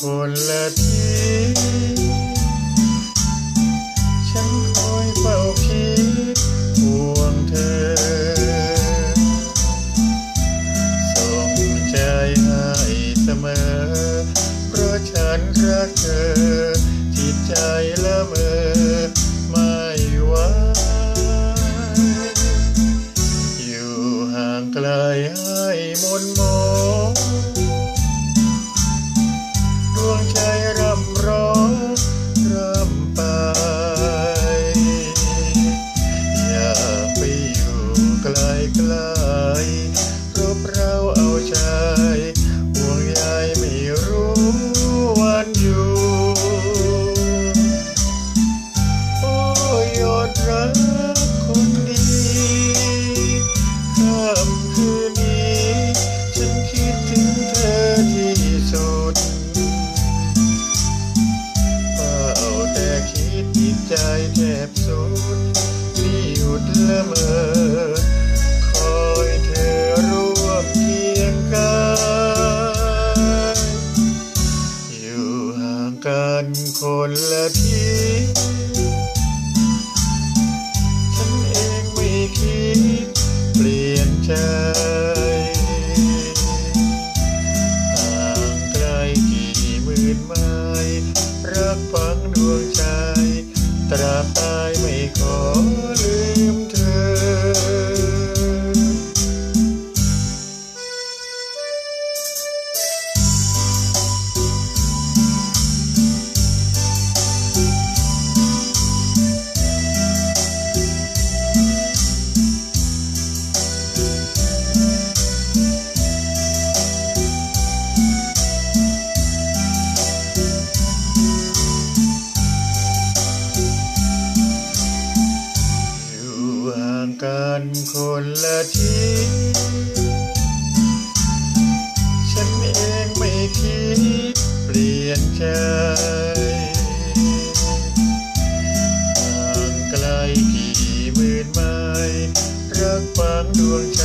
คนละทีฉันคอยเฝ้าคิดห่วงเธอ ส่งใจให้เสมอ เพราะฉันรักเธอจิตใจละเมอไม่ไหวอยู่ห่างไกลให้มนมอง ฉันเองไม่คิด เปลี่ยนใจห่างไกลกี่หมื่นไม้รักฝังดวงใจ ตราบตายไม่ขอลืมเธอางกันคนละทีฉันเองไม่คิดเปลี่ยนใจห่างไกลกี่หมื่นไม้รักฟังดวงใจ